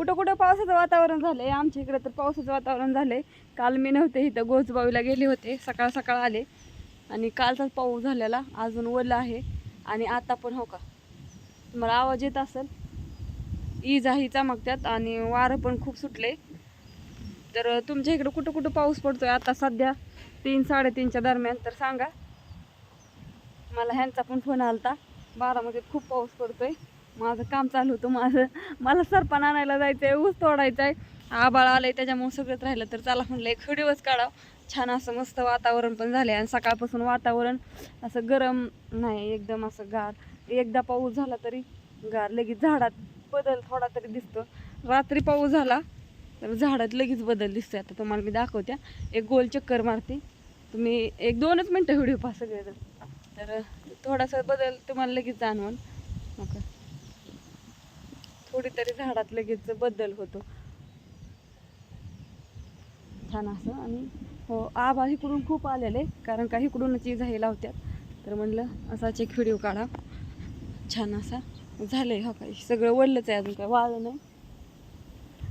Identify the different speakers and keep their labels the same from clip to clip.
Speaker 1: कुठं कुठं पावसाचं वातावरण झालं आहे आमच्या इकडं तर पावसाचं वातावरण झालं आहे काल मी नव्हते इथं गोजबावीला गेले होते. सकाळ सकाळ आले. आणि कालचाच पाऊस झालेला. अजून ओला आहे. आणि आता पण हो का? तुम्हाला आवाज येत असेल? इजाही चमकत्यात. आणि वारं पण खूप सुटले तर तुमच्या इकडं कुठं कुठं पाऊस पडतोय? आता सध्या तीन साडेतीनच्या दरम्यान. तर सांगा. मला ह्यांचा पण फोन आला होता बारामध्ये खूप पाऊस पडतोय. माझं काम चालू होतं माझं मला सरपण आणायला जायचं आहे ऊस तोडायचा आहे आबाळ आलंय त्याच्यामुळे सगळंच राहिलं. तर चला म्हणलं एक व्हिडिओच काढावं. छान असं मस्त वातावरण पण झालंय. आणि सकाळपासून वातावरण असं गरम नाही एकदम असं गार. एकदा पाऊस झाला तरी गार. लगेच झाडात बदल थोडा तरी दिसतो. रात्री पाऊस झाला तर झाडात लगेच बदल दिसतोय. आता तुम्हाला मी दाखवत्या एक गोल चक्कर मारते. तुम्ही एक दोनच मिनटं व्हिडिओ पहा सगळेजण. तर थोडासा बदल तुम्हाला लगेच जाणवण नका कुठेतरी झाडात लगेच बदल होतो. छान असं. आणि हो आभा इकडून खूप आलेले कारण का इकडूनच इजाही लावत्यात तर म्हणलं असाच एक व्हिडिओ काढा. छान असा झालं आहे हो काही. सगळं वडलंच आहे अजून काय वाळलं नाही.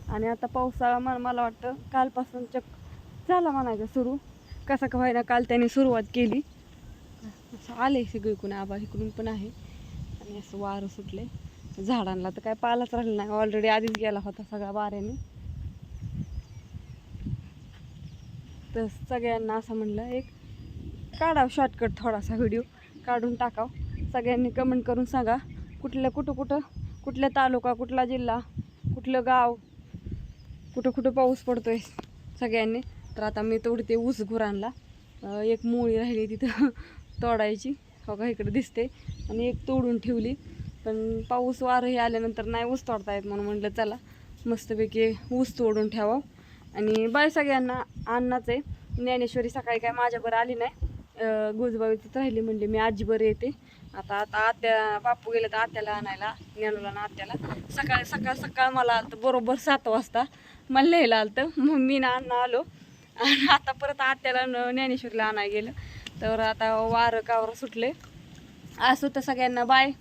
Speaker 1: आणि आता पावसाळा मला मला वाटतं कालपासून चक झाला म्हणायचं सुरू. कसा का व्हायला काल त्याने सुरुवात केली. असं आलं आहे सगळीकडून आबा इकडून पण आहे. आणि असं वारं सुटलं आहे झाडांना तर काय पालाच राहिला नाही. ऑलरेडी आधीच गेला होता सगळा वाऱ्याने. तर सगळ्यांना असं म्हणलं एक काढावं शॉर्टकट थोडासा व्हिडिओ काढून टाकाव. सगळ्यांनी कमेंट करून सांगा कुठल्या कुठं कुठं कुठल्या तालुका कुठला जिल्हा कुठलं गाव कुठं कुठं पाऊस पडतोय सगळ्यांनी. तर आता मी तोडते ते ऊस गुरांना. एक मुळी राहिली तिथं तोडायची. हो का इकडे दिसते. आणि एक तोडून ठेवली. पण पाऊस वारही आल्यानंतर नाही ऊस तोडता येत म्हणून म्हटलं चला मस्तपैकी ऊस तोडून ठेवा आणि बाय सगळ्यांना अन्नाच आहे. ज्ञानेश्वरी सकाळी काय माझ्याबरोबर आली नाही. अं, गुजबावीतच राहिली म्हणली मी आजीबरोबर येते. आता आता आत्या बापू गेलं तर आत्याला आणायला ज्ञानूला ना आत्याला. सकाळ सकाळ सकाळ मला आलं बरोबर सात वाजता. मला लिहायला आलं मग मी ना अण्णा आलो. आणि आता परत आत्याला न- ज्ञानेश्वरीला आणायला गेलं. तर आता वारं कावरं सुटले. असं तर सगळ्यांना बाय.